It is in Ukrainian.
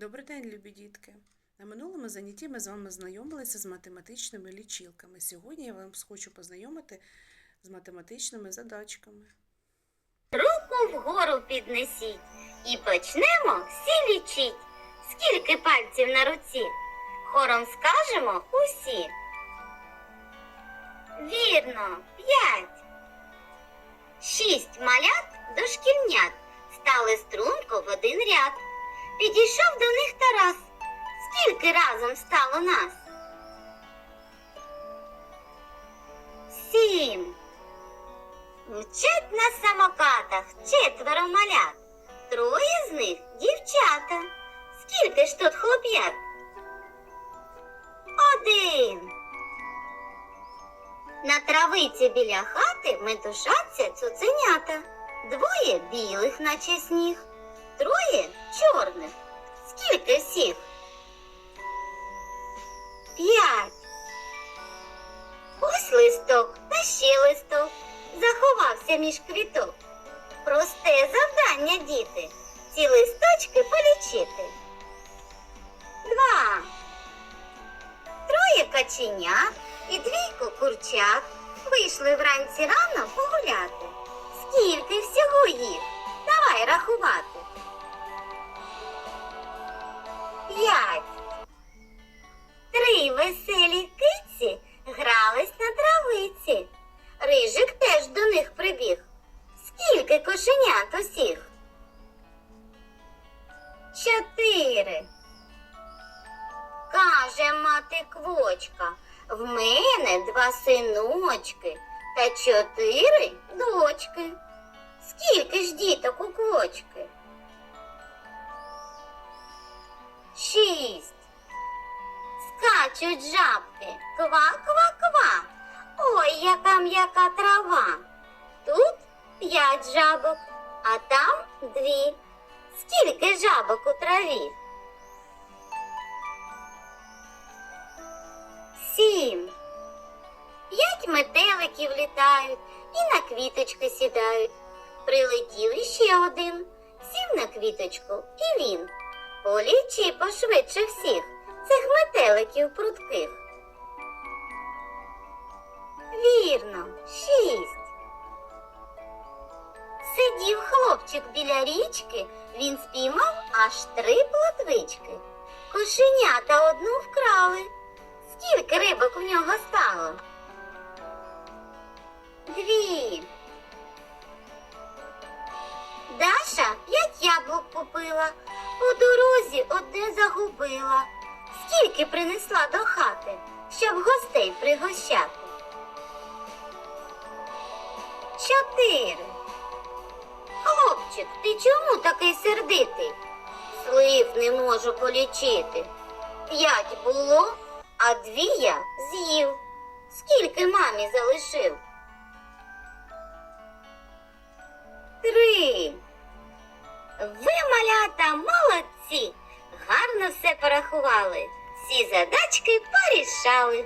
Добрий день, любі дітки! На минулому занятті ми з вами знайомилися з математичними лічилками. Сьогодні я вам хочу познайомити з математичними задачками. Руку вгору піднесіть і почнемо всі лічить. Скільки пальців на руці? Хором скажемо усі. Вірно, п'ять. Шість малят дошкільнят стали струнко в один ряд. Підійшов до них Тарас. Скільки разом стало нас? Сім. Мчать на самокатах четверо малят. Троє з них дівчата. Скільки ж тут хлоп'ят? Один. На травиці біля хати метушаться цуценята. Двоє білих, наче сніг, троє чорних. Скільки всіх? П'ять. Ось листок та ще листок заховався між квіток. Просте завдання, діти, ці листочки полічити. Два. Троє каченят і двійко курчат вийшли вранці рано погуляти. Веселі киці грались на травиці. Рижик теж до них прибіг. Скільки кошенят усіх? Чотири. Каже мати квочка, в мене два синочки та чотири дочки. Скільки ж діток у квочки? Скачуть жабки. Ква-ква-ква. Ой, яка м'яка трава. Тут п'ять жабок, а там дві. Скільки жабок у траві? Сім. П'ять метеликів літають і на квіточки сідають. Прилетів іще один, сів на квіточку і він. Полічи пошвидше всіх цих метеликів прудких. Вірно, шість. Сидів хлопчик біля річки, він спіймав аж три плотвички. Кошенята одну вкрали. Скільки рибок в нього стало? Дві. Даша п'ять яблук купила, по дорозі одне загубила. Скільки принесла до хати, щоб гостей пригощати? Чотири. Хлопчик, ти чому такий сердитий? Слив не можу полічити. П'ять було, а дві я з'їв. Скільки мамі залишив? Три. Ви, малята, молодці. Гарно все порахували. Всі задачки порішали.